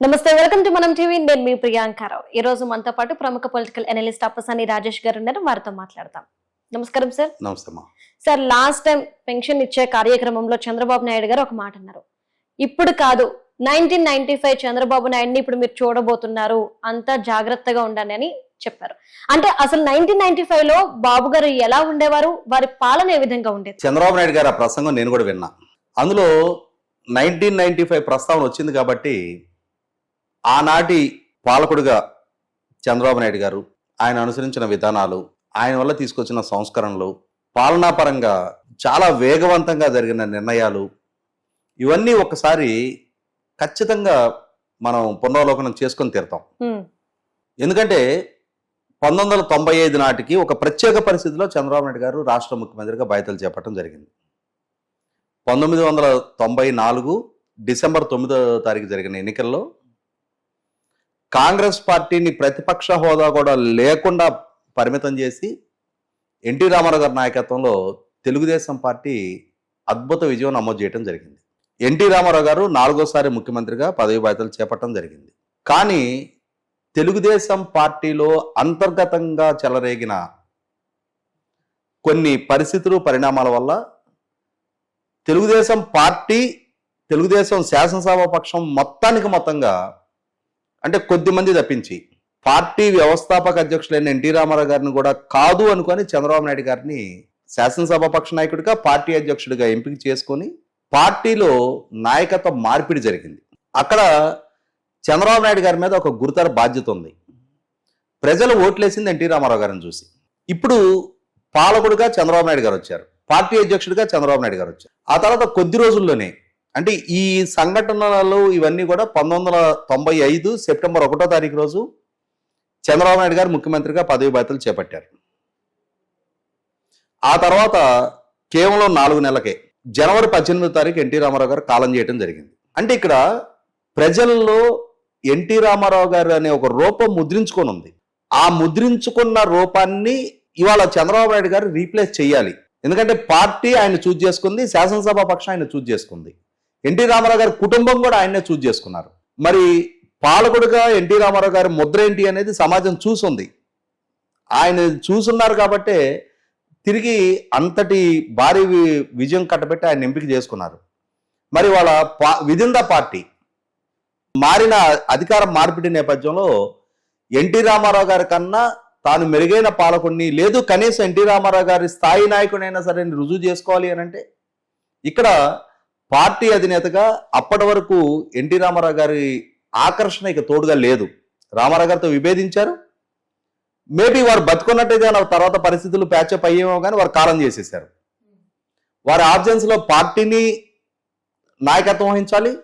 నమస్తే welcome to మనం TV. నేను మీ ప్రియాంకారావు ఈ రోజు మనతో పాటు ప్రముఖ పొలిటికల్ అనలిస్ట్ అప్పసాని రాజేష్ గారు ఉన్నారు. వారితో మాట్లాడతాం నమస్కారం సార్. నమస్తే సార్ లాస్ట్ టైం పెన్షన్ ఇచ్చే కార్యక్రమంలో చంద్రబాబు నాయుడు గారు ఒక మాట అన్నారు. ఇప్పుడు కాదు నైన్టీన్ నైన్టీ ఫైవ్ చంద్రబాబు నాయుడిని ఇప్పుడు మీరు చూడబోతున్నారు. అంతా జాగ్రత్తగా ఉండండి అని చెప్పారు. అంటే అసలు నైన్టీన్ నైన్టీ ఫైవ్లో బాబు గారు ఎలా ఉండేవారు? వారి పాలన ఏ విధంగా ఉండేది? చంద్రబాబు నాయుడు గారి ఆ ప్రసంగం నేను కూడా విన్నా. అందులో నైన్టీన్ నైన్టీ ఫైవ్ ప్రస్తావన వచ్చింది కాబట్టి ఆనాటి పాలకుడిగా చంద్రబాబు నాయుడు గారు ఆయన అనుసరించిన విధానాలు ఆయన వల్ల తీసుకొచ్చిన సంస్కరణలు పాలనాపరంగా చాలా వేగవంతంగా జరిగిన నిర్ణయాలు ఇవన్నీ ఒకసారి ఖచ్చితంగా మనం పునరావలోకనం చేసుకొని తీరుతాం. ఎందుకంటే పంతొమ్మిది వందల తొంభై ఐదు నాటికి ఒక ప్రత్యేక పరిస్థితిలో చంద్రబాబు నాయుడు గారు రాష్ట్ర ముఖ్యమంత్రిగా బాధ్యతలు చేపట్టడం జరిగింది. పంతొమ్మిది వందల తొంభై నాలుగు డిసెంబర్ తొమ్మిదో తారీఖు జరిగిన ఎన్నికల్లో కాంగ్రెస్ పార్టీని ప్రతిపక్ష హోదా కూడా లేకుండా పరిమితం చేసి ఎన్టీ రామారావు గారి నాయకత్వంలో తెలుగుదేశం పార్టీ అద్భుత విజయం నమోదు చేయడం జరిగింది. ఎన్టీ రామారావు గారు నాలుగోసారి ముఖ్యమంత్రిగా పదవి బాధ్యతలు చేపట్టడం జరిగింది. కానీ తెలుగుదేశం పార్టీలో అంతర్గతంగా చెలరేగిన కొన్ని పరిస్థితులు పరిణామాల వల్ల తెలుగుదేశం పార్టీ తెలుగుదేశం శాసనసభ పక్షం మొత్తానికి మొత్తంగా అంటే కొద్ది మంది తప్పించి. పార్టీ వ్యవస్థాపక అధ్యక్షులైన ఎన్టీ రామారావు గారిని కూడా కాదు అనుకొని చంద్రబాబు నాయుడు గారిని శాసనసభ పక్ష నాయకుడిగా పార్టీ అధ్యక్షుడిగా ఎంపిక చేసుకొని పార్టీలో నాయకత్వ మార్పిడి జరిగింది. అక్కడ చంద్రబాబు నాయుడు గారి మీద ఒక గురుతర బాధ్యత ఉంది. ప్రజలు ఓట్లేసింది ఎన్టీ రామారావు గారిని చూసి. ఇప్పుడు పాలకుడుగా చంద్రబాబు నాయుడు గారు వచ్చారు. పార్టీ అధ్యక్షుడిగా చంద్రబాబు నాయుడు గారు వచ్చారు. ఆ తర్వాత కొద్ది రోజుల్లోనే అంటే ఈ సంఘటనలు ఇవన్నీ కూడా పంతొమ్మిది వందల తొంభై ఐదు సెప్టెంబర్ ఒకటో తారీఖు రోజు చంద్రబాబు నాయుడు గారు ముఖ్యమంత్రిగా పదవి బాధ్యతలు చేపట్టారు. ఆ తర్వాత కేవలం నాలుగు నెలలకే జనవరి పద్దెనిమిదో తారీఖు ఎన్టీ రామారావు గారు కాలం చేయడం జరిగింది. అంటే ఇక్కడ ప్రజల్లో ఎన్టీ రామారావు గారు అనే ఒక రూపం ముద్రించుకొని ఉంది. ఆ ముద్రించుకున్న రూపాన్ని ఇవాళ చంద్రబాబు నాయుడు గారు రీప్లేస్ చేయాలి. ఎందుకంటే పార్టీ ఆయన చూజ్ చేసుకుంది శాసనసభ పక్షం ఆయన చూజ్ చేసుకుంది. ఎన్టీ రామారావు గారి కుటుంబం కూడా ఆయన్నే చూజ్ చేసుకున్నారు. మరి పాలకుడుగా ఎన్టీ రామారావు గారి ముద్ర ఏంటి అనేది సమాజం చూసుంది. ఆయన చూసున్నారు కాబట్టే తిరిగి అంతటి భారీ విజయం కట్టబెట్టి ఆయన ఎంపిక చేసుకున్నారు. మరి వాళ్ళ పా విదిన్ ద పార్టీ? మారిన అధికార మార్పిడి నేపథ్యంలో ఎన్టీ రామారావు గారి కన్నా తాను మెరుగైన పాలకుడిని లేదు కనీసం ఎన్టీ రామారావు గారి స్థాయి నాయకుడైనా సరే రుజువు చేసుకోవాలి అని అంటే ఇక్కడ పార్టీ అధినేతగా అప్పటి వరకు ఎన్టీ రామారావు గారి ఆకర్షణ ఇక తోడుగా లేదు. రామారావు గారితో విభేదించారు. మేబీ వారు బతుకున్నట్టుగా ఆ తర్వాత పరిస్థితులు ప్యాచప్ అయ్యేమో కానీ వారు కాలం చేసేసారు. వారి ఆబ్జెన్స్లో పార్టీని నాయకత్వం వహించాలి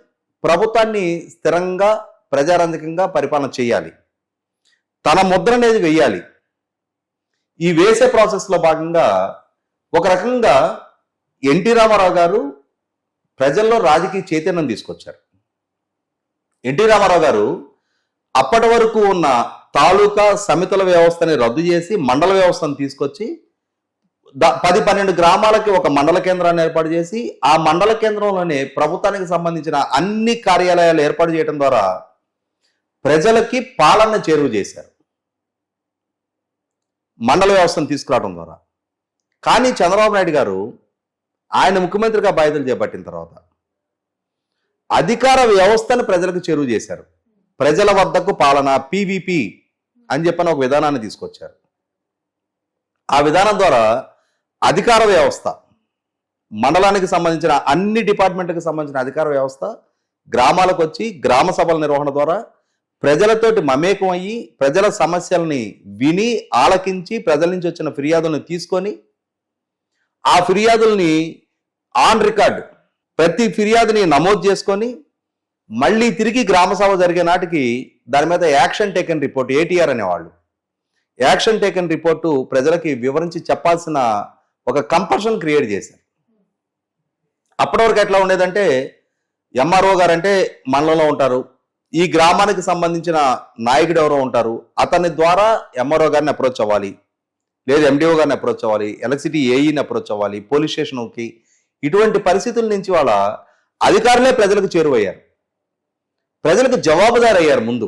ప్రభుత్వాన్ని స్థిరంగా ప్రజారంజకంగా పరిపాలన చేయాలి. తన ముద్ర అనేది వెయ్యాలి ఈ వేసే ప్రాసెస్లో భాగంగా ఒక రకంగా ఎన్టీ రామారావు గారు ప్రజల్లో రాజకీయ చైతన్యం తీసుకొచ్చారు. ఎన్టీ రామారావు గారు అప్పటి వరకు ఉన్న తాలూకా సమితుల వ్యవస్థని రద్దు చేసి మండల వ్యవస్థను తీసుకొచ్చి ద- పది పన్నెండు గ్రామాలకి ఒక మండల కేంద్రాన్ని ఏర్పాటు చేసి ఆ మండల కేంద్రంలోనే ప్రభుత్వానికి సంబంధించిన అన్ని కార్యాలయాలు ఏర్పాటు చేయడం ద్వారా ప్రజలకి పాలన చేరువ చేశారు. మండల వ్యవస్థను తీసుకురావడం ద్వారా. కానీ చంద్రబాబు నాయుడు గారు ఆయన ముఖ్యమంత్రిగా బాధ్యతలు చేపట్టిన తర్వాత అధికార వ్యవస్థను ప్రజలకు చేరువ చేశారు. ప్రజల వద్దకు పాలన పీవీపీ అని చెప్పని ఒక విధానాన్ని తీసుకొచ్చారు. ఆ విధానం ద్వారా అధికార వ్యవస్థ మండలానికి సంబంధించిన అన్ని డిపార్ట్మెంట్కి సంబంధించిన అధికార వ్యవస్థ గ్రామాలకు వచ్చి గ్రామ సభల నిర్వహణ ద్వారా ప్రజలతోటి మమేకం అయ్యి ప్రజల సమస్యల్ని విని ఆలకించి ప్రజల నుంచి వచ్చిన ఫిర్యాదులను తీసుకొని ఆ ఫిర్యాదుల్ని ఆన్ రికార్డ్ ప్రతి ఫిర్యాదుని నమోదు చేసుకొని మళ్ళీ తిరిగి గ్రామ సభ జరిగే నాటికి దాని మీద యాక్షన్ టేకన్ రిపోర్ట్ ఏటీఆర్ అనేవాళ్ళు. యాక్షన్ టేకన్ రిపోర్టు ప్రజలకి వివరించి చెప్పాల్సిన ఒక కంపల్షన్ క్రియేట్ చేశారు. అప్పటివరకు ఎట్లా ఉండేదంటే ఎంఆర్ఓ గారు అంటే మండలంలో ఉంటారు. ఈ గ్రామానికి సంబంధించిన నాయకుడు ఎవరో ఉంటారు. అతని ద్వారా ఎంఆర్ఓ గారిని అప్రోచ్ అవ్వాలి. లేదు ఎండిఓ గారిని అప్రోచ్ అవ్వాలి ఎలక్ట్రిసిటీ ఏఈని అప్రోచ్ అవ్వాలి పోలీస్ స్టేషన్కి ఇటువంటి పరిస్థితుల నుంచి వాళ్ళ అధికారులే ప్రజలకు చేరువయ్యారు. ప్రజలకు జవాబుదారు అయ్యారు ముందు.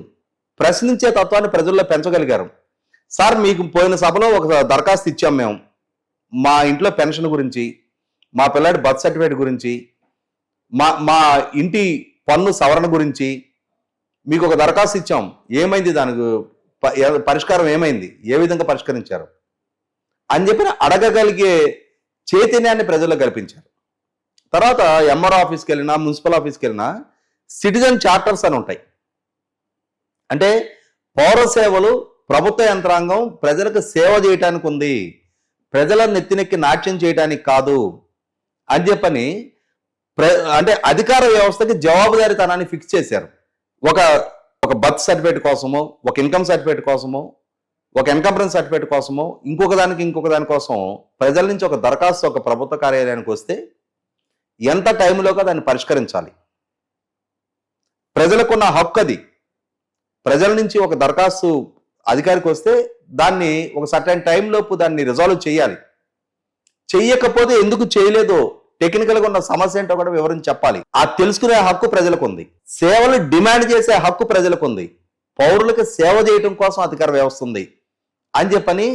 ప్రశ్నించే తత్వాన్ని ప్రజల్లో పెంచగలిగారు. సార్ మీకు పోయిన సభలో ఒక దరఖాస్తు ఇచ్చాం మేము. మా ఇంట్లో పెన్షన్ గురించి మా పిల్లాడి బర్త్ సర్టిఫికేట్ గురించి మా మా ఇంటి పన్ను సవరణ గురించి మీకు ఒక దరఖాస్తు ఇచ్చాం. ఏమైంది దానికి? పరిష్కారం ఏమైంది? ఏ విధంగా పరిష్కరించారు? అని చెప్పిన అడగగలిగే చైతన్యాన్ని ప్రజల్లో కల్పించారు. తర్వాత ఎంఆర్ ఆఫీస్కి వెళ్ళినా మున్సిపల్ ఆఫీస్కి వెళ్ళినా సిటిజన్ చార్టర్స్ అని ఉంటాయి. అంటే పౌర సేవలు ప్రభుత్వ యంత్రాంగం ప్రజలకు సేవ చేయటానికి ఉంది. ప్రజల నెత్తినెక్కి నాట్యం చేయడానికి కాదు అని చెప్పని ప్ర అంటే అధికార వ్యవస్థకి జవాబుదారీతనాన్ని ఫిక్స్ చేశారు. ఒక ఒక బర్త్ సర్టిఫికేట్ కోసమో ఒక ఇన్కమ్ సర్టిఫికేట్ కోసమో ఒక ఎన్కంపరెన్స్ సర్టిఫికేట్ కోసమో ఇంకొక దానికి ఇంకొక దానికోసం ప్రజల నుంచి ఒక దరఖాస్తు ఒక ప్రభుత్వ కార్యాలయానికి వస్తే ఎంత టైంలోగా దాన్ని పరిష్కరించాలి? ప్రజలకున్న హక్కు అది. ప్రజల నుంచి ఒక దరఖాస్తు అధికారికి వస్తే దాన్ని ఒక సర్టైన్ టైంలోపు దాన్ని రిజాల్వ్ చేయాలి. చెయ్యకపోతే ఎందుకు చేయలేదో టెక్నికల్గా ఉన్న సమస్య ఏంటో కూడా వివరించి చెప్పాలి. ఆ తెలుసుకునే హక్కు ప్రజలకు ఉంది సేవలు డిమాండ్ చేసే హక్కు ప్రజలకు ఉంది పౌరులకు సేవ చేయటం కోసం అధికార వ్యవస్థ ఉంది. అని చెప్పని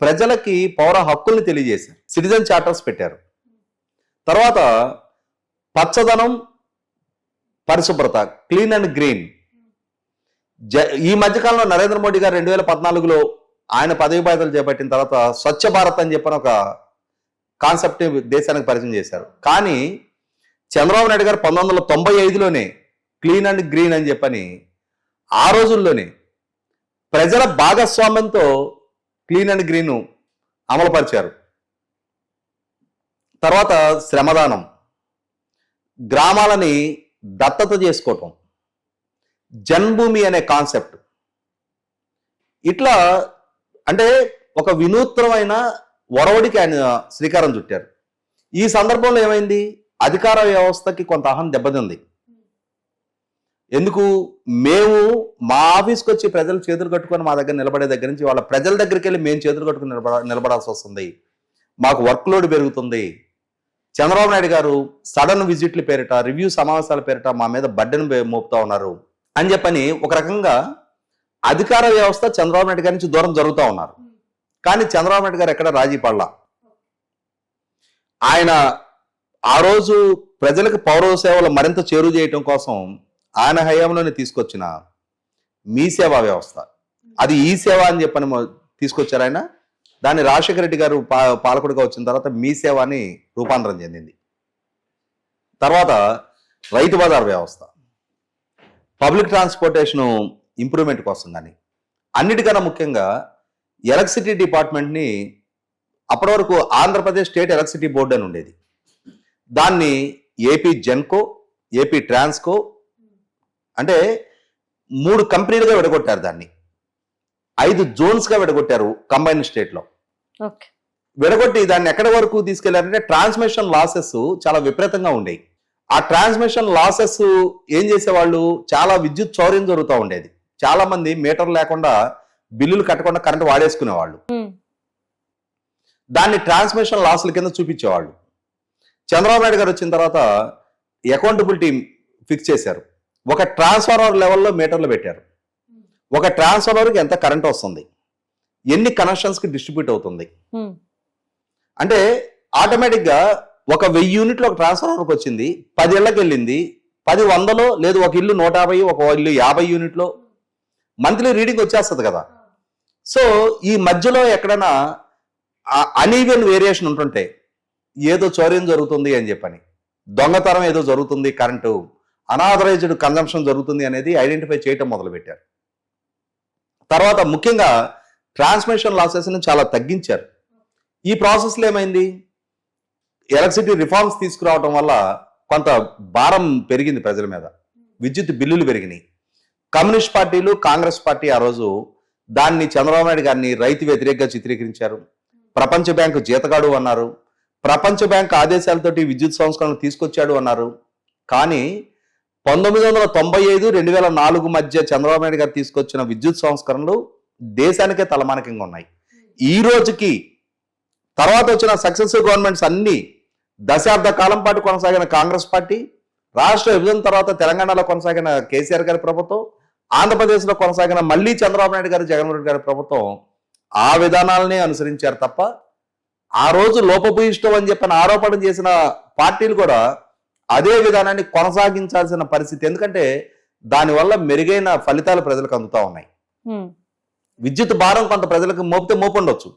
ప్రజలకి పౌర హక్కుల్ని తెలియజేశారు. సిటిజన్ చార్టర్స్ పెట్టారు. తర్వాత పచ్చదనం పరిశుభ్రత క్లీన్ అండ్ గ్రీన్. జ ఈ మధ్యకాలంలో నరేంద్ర మోడీ గారు రెండు వేల పద్నాలుగులో ఆయన పదవి బాధ్యతలు చేపట్టిన తర్వాత స్వచ్ఛ భారత్ అని చెప్పిన ఒక కాన్సెప్ట్ దేశానికి పరిచయం చేశారు. కానీ చంద్రబాబు నాయుడు గారు పంతొమ్మిది వందల తొంభై ఐదులోనే క్లీన్ అండ్ గ్రీన్ అని చెప్పని ఆ రోజుల్లోనే ప్రజల భాగస్వామ్యంతో క్లీన్ అండ్ గ్రీన్ అమలుపరిచారు. తర్వాత శ్రమదానం. గ్రామాలని దత్తత చేసుకోవటం. జన్మభూమి అనే కాన్సెప్ట్. ఇట్లా అంటే ఒక వినూత్నమైన ఒరవడికి ఆయన శ్రీకారం చుట్టారు. ఈ సందర్భంలో ఏమైంది? అధికార వ్యవస్థకి కొంత అహం దెబ్బతింది. ఎందుకు? మేము మా ఆఫీస్కి వచ్చి ప్రజలు చేతులు కట్టుకొని మా దగ్గర నిలబడే దగ్గర నుంచి వాళ్ళ ప్రజల దగ్గరికి వెళ్ళి మేము చేతులు కట్టుకొని నిలబడ నిలబడాల్సి వస్తుంది. మాకు వర్క్ లోడ్ పెరుగుతుంది. చంద్రబాబు నాయుడు గారు సడన్ విజిట్ల పేరిట రివ్యూ సమావేశాల పేరిట మా మీద బడ్డను మోపుతా ఉన్నారు. అని చెప్పని ఒక రకంగా అధికార వ్యవస్థ చంద్రబాబు నాయుడు గారి నుంచి దూరం జరుగుతూ ఉన్నారు. కానీ చంద్రబాబు నాయుడు గారు ఎక్కడ? రాజీ పడలా. ఆయన ఆ రోజు ప్రజలకు పౌర సేవలు మరింత చేరు చేయటం కోసం ఆయన హయాంలోనే తీసుకొచ్చిన మీ సేవా వ్యవస్థ. అది ఈ సేవ అని చెప్పని తీసుకొచ్చారు ఆయన. దాన్ని రాజశేఖర రెడ్డి గారు పా పాలకుడిగా వచ్చిన తర్వాత మీ సేవ అని రూపాంతరం చెందింది. తర్వాత రైతు బజార్ వ్యవస్థ. పబ్లిక్ ట్రాన్స్పోర్టేషన్ ఇంప్రూవ్మెంట్ కోసం కానీ అన్నిటికన్నా ముఖ్యంగా ఎలక్ట్రిసిటీ డిపార్ట్మెంట్ని అప్పటి వరకు ఆంధ్రప్రదేశ్ స్టేట్ ఎలక్ట్రిసిటీ బోర్డు అని ఉండేది. దాన్ని ఏపీ జెన్కో ఏపీ ట్రాన్స్కో అంటే మూడు కంపెనీలుగా విడగొట్టారు దాన్ని. ఐదు జోన్స్గా విడగొట్టారు కంబైన్ స్టేట్లో. విడగొట్టి దాన్ని ఎక్కడి వరకు తీసుకెళ్ళారంటే ట్రాన్స్మిషన్ లాసెస్ చాలా విపరీతంగా ఉండేవి. ఆ ట్రాన్స్మిషన్ లాసెస్ ఏం చేసేవాళ్ళు? చాలా విద్యుత్ చౌర్యం జరుగుతూ ఉండేది. చాలా మంది మీటర్ లేకుండా బిల్లులు కట్టకుండా కరెంట్ వాడేసుకునేవాళ్ళు. దాన్ని ట్రాన్స్మిషన్ లాసుల కింద చూపించేవాళ్ళు. చంద్రబాబు నాయుడు గారు వచ్చిన తర్వాత అకౌంటబిలిటీ ఫిక్స్ చేశారు. ఒక ట్రాన్స్ఫార్మర్ లెవెల్లో మీటర్లు పెట్టారు. ఒక ట్రాన్స్ఫార్మర్కి ఎంత కరెంట్ వస్తుంది? ఎన్ని కనెక్షన్స్కి డిస్ట్రిబ్యూట్ అవుతుంది? అంటే ఆటోమేటిక్గా ఒక వెయ్యి యూనిట్లు ఒక ట్రాన్స్ఫార్మర్కి వచ్చింది పది ఇళ్ళకి వెళ్ళింది పది వందలో లేదు ఒక ఇల్లు నూట యాభై ఒక ఇల్లు యాభై యూనిట్లో మంత్లీ రీడింగ్ వచ్చేస్తుంది కదా. సో ఈ మధ్యలో ఎక్కడైనా అనీవెన్ వేరియేషన్ ఉంటుంటే ఏదో చౌర్యం జరుగుతుంది అని చెప్పని దొంగతనం ఏదో జరుగుతుంది కరెంటు అనాథరైజ్డ్ కన్జంప్షన్ జరుగుతుంది అనేది ఐడెంటిఫై చేయటం మొదలుపెట్టారు. తర్వాత ముఖ్యంగా ట్రాన్స్మిషన్ లాసెస్ని చాలా తగ్గించారు. ఈ ప్రాసెస్లో ఏమైంది? ఎలక్ట్రిసిటీ రిఫార్మ్స్ తీసుకురావడం వల్ల కొంత భారం పెరిగింది ప్రజల మీద. విద్యుత్ బిల్లులు పెరిగినాయి. కమ్యూనిస్ట్ పార్టీలు కాంగ్రెస్ పార్టీ ఆ రోజు దాన్ని చంద్రబాబు నాయుడు గారిని రైతు వ్యతిరేకంగా చిత్రీకరించారు. ప్రపంచ బ్యాంకు జీతగాడు అన్నారు. ప్రపంచ బ్యాంకు ఆదేశాలతోటి విద్యుత్ సంస్కరణలు తీసుకొచ్చాడు అన్నారు. కానీ పంతొమ్మిది వందల తొంభై ఐదు రెండు వేల నాలుగు మధ్య చంద్రబాబు నాయుడు గారు తీసుకొచ్చిన విద్యుత్ సంస్కరణలు దేశానికే తలమానికంగా ఉన్నాయి. ఈ రోజుకి తర్వాత వచ్చిన సక్సెసివ్ గవర్నమెంట్స్ అన్ని దశాబ్ద కాలం పాటు కొనసాగిన కాంగ్రెస్ పార్టీ రాష్ట్ర విభజన తర్వాత తెలంగాణలో కొనసాగిన కేసీఆర్ గారి ప్రభుత్వం ఆంధ్రప్రదేశ్లో కొనసాగిన మళ్ళీ చంద్రబాబు నాయుడు గారు జగన్మోహన్ రెడ్డి గారి ప్రభుత్వం ఆ విధానాలనే అనుసరించారు తప్ప ఆ రోజు లోపభూయిష్టం అని చెప్పిన ఆరోపణ చేసిన పార్టీలు కూడా అదే విధానాన్ని కొనసాగించాల్సిన పరిస్థితి. ఎందుకంటే దానివల్ల మెరుగైన ఫలితాలు ప్రజలకు అందుతా ఉన్నాయి. విద్యుత్ భారం కొంత ప్రజలకు మోపితే మోపుండొచ్చు.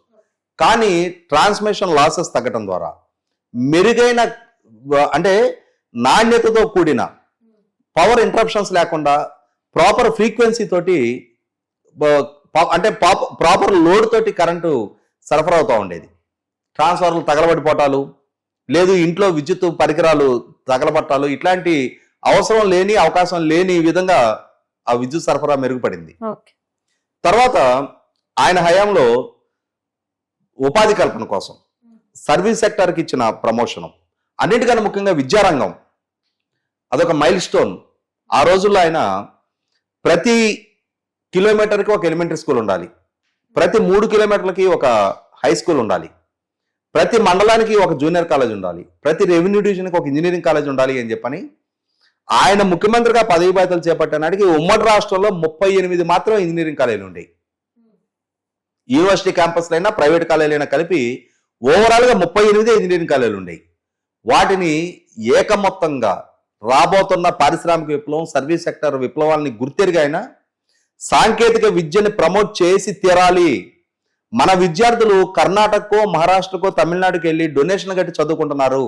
కానీ ట్రాన్స్మిషన్ లాసెస్ తగ్గటం ద్వారా మెరుగైన అంటే నాణ్యతతో కూడిన పవర్ ఇంటరప్షన్స్ లేకుండా ప్రాపర్ ఫ్రీక్వెన్సీ తోటి అంటే ప్రాపర్ లోడ్ తోటి కరెంటు సరఫరా అవుతూ ఉండేది. ట్రాన్స్ఫార్మర్లు తగలబడిపోవటాలు లేదు ఇంట్లో విద్యుత్ పరికరాలు తగలబట్టాలు ఇట్లాంటి అవసరం లేని అవకాశం లేని విధంగా ఆ విద్యుత్ సరఫరా మెరుగుపడింది. తర్వాత ఆయన హయాంలో ఉపాధి కల్పన కోసం సర్వీస్ సెక్టార్కి ఇచ్చిన ప్రమోషను అన్నిటికన్నా ముఖ్యంగా విద్యారంగం. అదొక మైల్ స్టోన్ ఆ రోజుల్లో ఆయన ప్రతి కిలోమీటర్కి ఒక ఎలిమెంటరీ స్కూల్ ఉండాలి. ప్రతి మూడు కిలోమీటర్లకి ఒక హై స్కూల్ ఉండాలి. ప్రతి మండలానికి ఒక జూనియర్ కాలేజ్ ఉండాలి. ప్రతి రెవెన్యూ డివిజన్కి ఒక ఇంజనీరింగ్ కాలేజ్ ఉండాలి అని చెప్పని ఆయన ముఖ్యమంత్రిగా పదవి బాధ్యతలు చేపట్టిన నాటికి ఉమ్మడి రాష్ట్రంలో ముప్పై ఎనిమిది మాత్రం ఇంజనీరింగ్ కాలేజీలు ఉండేవి యూనివర్సిటీ క్యాంపస్లు అయినా ప్రైవేట్ కాలేజీలు అయినా కలిపి ఓవరాల్గా ముప్పై ఎనిమిది ఇంజనీరింగ్ కాలేజీలు ఉండేవి వాటిని ఏకమొత్తంగా రాబోతున్న పారిశ్రామిక విప్లవం సర్వీస్ సెక్టర్ విప్లవాలని గుర్తెరిగైనా సాంకేతిక విద్యని ప్రమోట్ చేసి తీరాలి. మన విద్యార్థులు కర్ణాటకకో మహారాష్ట్రకో తమిళనాడుకి వెళ్ళి డొనేషన్ కట్టి చదువుకుంటున్నారు.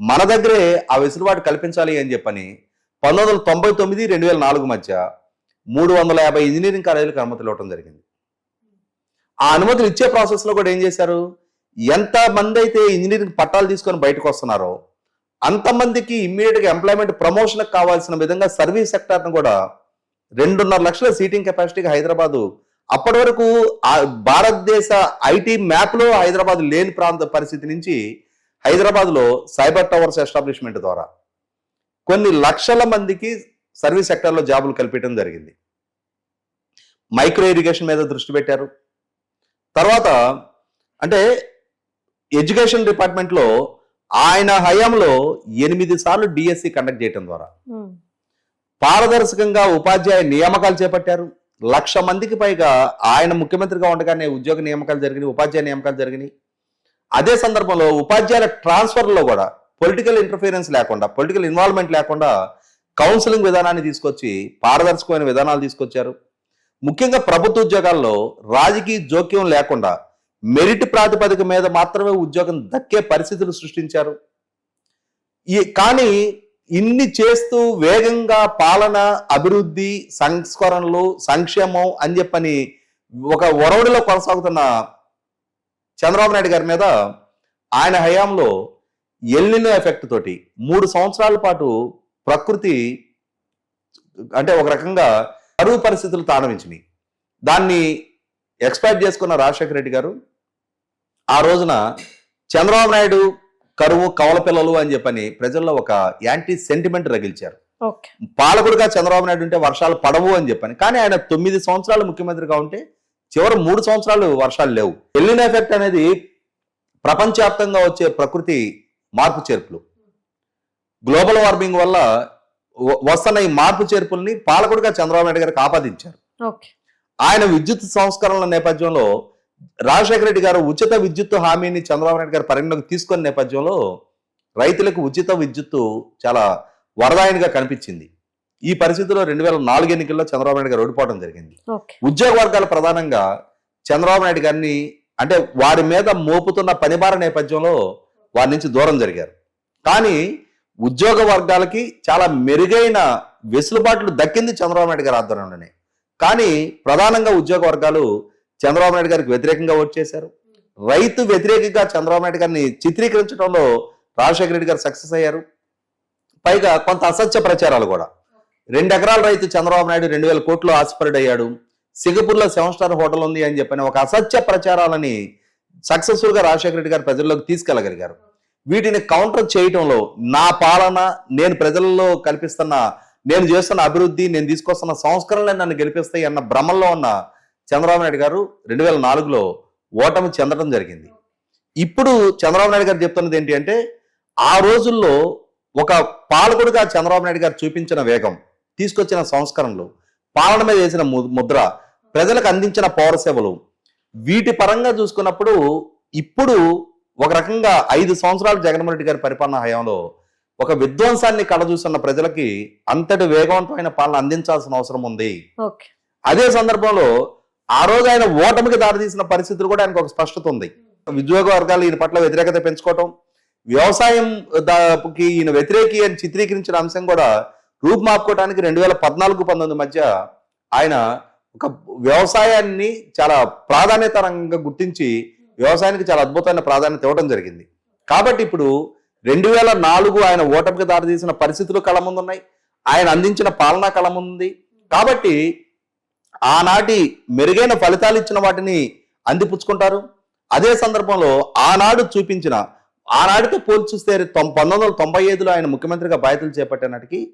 మన దగ్గరే ఆ వెసులుబాటు కల్పించాలి అని చెప్పని పంతొమ్మిది వందల తొంభై తొమ్మిది రెండు వేల నాలుగు మధ్య మూడు వందల యాభై ఇంజనీరింగ్ కాలేజీలకు అనుమతులు ఇవ్వడం జరిగింది. ఆ అనుమతులు ఇచ్చే ప్రాసెస్లో కూడా ఏం చేశారు? ఎంతమంది అయితే ఇంజనీరింగ్ పట్టాలు తీసుకొని బయటకు వస్తున్నారో అంతమందికి ఇమ్మీడియట్గా ఎంప్లాయ్మెంట్ ప్రమోషన్కి కావాల్సిన విధంగా సర్వీస్ సెక్టార్ను కూడా రెండున్నర లక్షల సీటింగ్ కెపాసిటీకి హైదరాబాదు అప్పటి వరకు ఆ భారతదేశ ఐటీ మ్యాప్లో హైదరాబాద్ లేని ప్రాంత పరిస్థితి నుంచి హైదరాబాద్లో సైబర్ టవర్స్ ఎస్టాబ్లిష్మెంట్ ద్వారా కొన్ని లక్షల మందికి సర్వీస్ సెక్టర్లో జాబులు కల్పించడం జరిగింది. మైక్రో ఇరిగేషన్ మీద దృష్టి పెట్టారు. తర్వాత అంటే ఎడ్యుకేషన్ డిపార్ట్మెంట్లో ఆయన హయాంలో ఎనిమిది సార్లు డిఎస్సి కండక్ట్ చేయడం ద్వారా పారదర్శకంగా ఉపాధ్యాయ నియామకాలు చేపట్టారు. లక్ష మందికి పైగా ఆయన ముఖ్యమంత్రిగా ఉండగానే ఉద్యోగ నియామకాలు జరిగినాయి ఉపాధ్యాయ నియామకాలు జరిగినాయి. అదే సందర్భంలో ఉపాధ్యాయుల ట్రాన్స్ఫర్లో కూడా పొలిటికల్ ఇంటర్ఫీరెన్స్ లేకుండా పొలిటికల్ ఇన్వాల్వ్మెంట్ లేకుండా కౌన్సిలింగ్ విధానాన్ని తీసుకొచ్చి పారదర్శకమైన విధానాలు తీసుకొచ్చారు. ముఖ్యంగా ప్రభుత్వ ఉద్యోగాల్లో రాజకీయ జోక్యం లేకుండా మెరిట్ ప్రాతిపదిక మీద మాత్రమే ఉద్యోగం దక్కే పరిస్థితులు సృష్టించారు. ఈ కానీ ఇన్ని చేస్తూ వేగంగా పాలన అభివృద్ధి సంస్కరణలు సంక్షేమం అని చెప్పని ఒక ఒరవడిలో కొనసాగుతున్న చంద్రబాబు నాయుడు గారి మీద ఆయన హయాంలో ఎల్లినో ఎఫెక్ట్ తోటి మూడు సంవత్సరాల పాటు ప్రకృతి అంటే ఒక రకంగా కరువు పరిస్థితులు తాండవించినాయి దాన్ని ఎక్స్పెక్ట్ చేసుకున్న రాజశేఖర రెడ్డి గారు ఆ రోజున చంద్రబాబు నాయుడు కరువు కవల పిల్లలు అని చెప్పని ప్రజల్లో ఒక యాంటీ సెంటిమెంట్ రగిల్చారు. పాలకుడుగా చంద్రబాబు నాయుడు ఉంటే వర్షాలు పడవు అని చెప్పని. కానీ ఆయన తొమ్మిది సంవత్సరాలు ముఖ్యమంత్రిగా ఉంటే చివరి మూడు సంవత్సరాలు వర్షాలు లేవు. ఎల్లిన ఎఫెక్ట్ అనేది ప్రపంచవ్యాప్తంగా వచ్చే ప్రకృతి మార్పు చేర్పులు. గ్లోబల్ వార్మింగ్ వల్ల వస్తున్న ఈ మార్పు చేర్పుల్ని పాలకుడుగా చంద్రబాబు నాయుడు గారికి ఆపాదించారు ఆయన విద్యుత్ సంస్కరణల నేపథ్యంలో రాజశేఖర రెడ్డి గారు ఉచిత విద్యుత్ హామీని చంద్రబాబు నాయుడు గారు పరిగణలోకి తీసుకున్న నేపథ్యంలో రైతులకు ఉచిత విద్యుత్తు చాలా వరదాయనిగా కనిపించింది. ఈ పరిస్థితిలో రెండు వేల నాలుగు ఎన్నికల్లో చంద్రబాబు నాయుడు గారు ఓడిపోవడం జరిగింది. ఉద్యోగ వర్గాలు ప్రధానంగా చంద్రబాబు నాయుడు గారిని అంటే వారి మీద మోపుతున్న పనిభార నేపథ్యంలో వారి నుంచి దూరం జరిగారు. కానీ ఉద్యోగ వర్గాలకి చాలా మెరుగైన వెసులుబాట్లు దక్కింది చంద్రబాబు నాయుడు గారి ఆధ్వర్యంలోనే. కానీ ప్రధానంగా ఉద్యోగ వర్గాలు చంద్రబాబు నాయుడు గారికి వ్యతిరేకంగా ఓటు చేశారు. రైతు వ్యతిరేకంగా చంద్రబాబు నాయుడు గారిని చిత్రీకరించడంలో రాజశేఖర రెడ్డి గారు సక్సెస్ అయ్యారు. పైగా కొంత అసత్య ప్రచారాలు కూడా. రెండు ఎకరాల రైతు చంద్రబాబు నాయుడు రెండు వేల కోట్లు ఆస్పర్డ్ అయ్యాడు సింగపూర్లో సెవెన్ స్టార్ హోటల్ ఉంది అని చెప్పని ఒక అసత్య ప్రచారాలని సక్సెస్ఫుల్గా రాజశేఖర రెడ్డి గారు ప్రజల్లోకి తీసుకెళ్ళగలిగారు. వీటిని కౌంటర్ చేయటంలో నా పాలన నేను ప్రజల్లో కల్పిస్తున్న నేను చేస్తున్న అభివృద్ధి నేను తీసుకొస్తున్న సంస్కరణలు నన్ను గెలిపిస్తాయి అన్న భ్రమంలో ఉన్న చంద్రబాబు నాయుడు గారు రెండు వేల నాలుగులో ఓటమి చెందడం జరిగింది. ఇప్పుడు చంద్రబాబు నాయుడు గారు చెప్తున్నది ఏంటి అంటే ఆ రోజుల్లో ఒక పాలకుడిగా చంద్రబాబు నాయుడు గారు చూపించిన వేగం తీసుకొచ్చిన సంస్కరణలు పాలన మీద వేసిన ముద్ర ప్రజలకు అందించిన పౌర సేవలు వీటి పరంగా చూసుకున్నప్పుడు ఇప్పుడు ఒక రకంగా ఐదు సంవత్సరాలు జగన్మోహన్ రెడ్డి గారి పరిపాలన హయాంలో ఒక విధ్వంసాన్ని కలచూస్తున్న ప్రజలకి అంతటి వేగవంతమైన పాలన అందించాల్సిన అవసరం ఉంది. అదే సందర్భంలో ఆ రోజు ఆయన ఓటమికి దారితీసిన పరిస్థితులు కూడా ఆయనకు ఒక స్పష్టత ఉంది. ఉద్యోగ వర్గాలు ఈయన పట్ల వ్యతిరేకత పెంచుకోవటం వ్యవసాయం దాకి ఈయన వ్యతిరేకి అని చిత్రీకరించిన అంశం కూడా రూపుమాపుకోవడానికి రెండు వేల పద్నాలుగు పంతొమ్మిది మధ్య ఆయన ఒక వ్యవసాయాన్ని చాలా ప్రాధాన్యతరంగా గుర్తించి వ్యవసాయానికి చాలా అద్భుతమైన ప్రాధాన్యత ఇవ్వడం జరిగింది. కాబట్టి ఇప్పుడు రెండు వేల నాలుగు ఆయన ఓటమికి దారితీసిన పరిస్థితులు కళ ముందున్నాయి. ఆయన అందించిన పాలనా కళ ఉంది కాబట్టి ఆనాటి మెరుగైన ఫలితాలు ఇచ్చిన వాటిని అందిపుచ్చుకుంటారు. అదే సందర్భంలో ఆనాడు చూపించిన ఆనాటితో పోల్చి చూస్తే పంతొమ్మిది వందల తొంభై ఐదులో ఆయన ముఖ్యమంత్రిగా బాధ్యతలు చేపట్టే నాటికి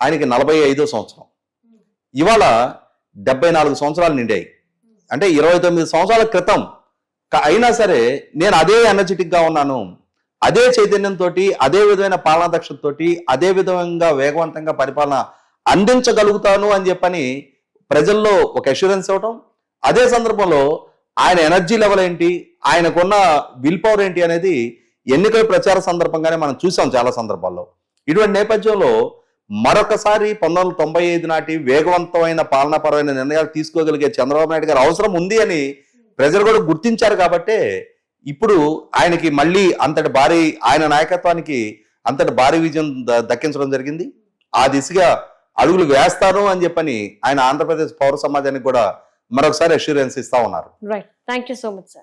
ఆయనకి నలభై ఐదో సంవత్సరం. ఇవాళ డెబ్బై నాలుగు సంవత్సరాలు నిండాయి. అంటే ఇరవై తొమ్మిది సంవత్సరాల క్రితం అయినా సరే నేను అదే ఎనర్జెటిక్గా ఉన్నాను. అదే చైతన్యంతో అదే విధమైన పాలనా దక్షతతోటి అదే విధంగా వేగవంతంగా పరిపాలన అందించగలుగుతాను అని చెప్పని ప్రజల్లో ఒక అష్యూరెన్స్ ఇవ్వటం అదే సందర్భంలో ఆయన ఎనర్జీ లెవెల్ ఏంటి ఆయనకున్న విల్ పవర్ ఏంటి అనేది ఎన్నికల ప్రచార సందర్భంగానే మనం చూసాం చాలా సందర్భాల్లో. ఇటువంటి నేపథ్యంలో మరొకసారి పంతొమ్మిది వందల తొంభై ఐదు నాటి వేగవంతమైన పాలనాపరమైన నిర్ణయాలు తీసుకోగలిగే చంద్రబాబు నాయుడు గారు అవసరం ఉంది అని ప్రజలు కూడా గుర్తించారు కాబట్టే ఇప్పుడు ఆయనకి మళ్ళీ అంతటి భారీ ఆయన నాయకత్వానికి అంతటి భారీ విజయం ద- దక్కించడం జరిగింది. ఆ దిశగా అడుగులు వేస్తారు అని చెప్పని ఆయన ఆంధ్రప్రదేశ్ పౌర సమాజానికి కూడా మరొకసారి అష్యూరెన్స్ ఇస్తా ఉన్నారు. Right thank you so much sir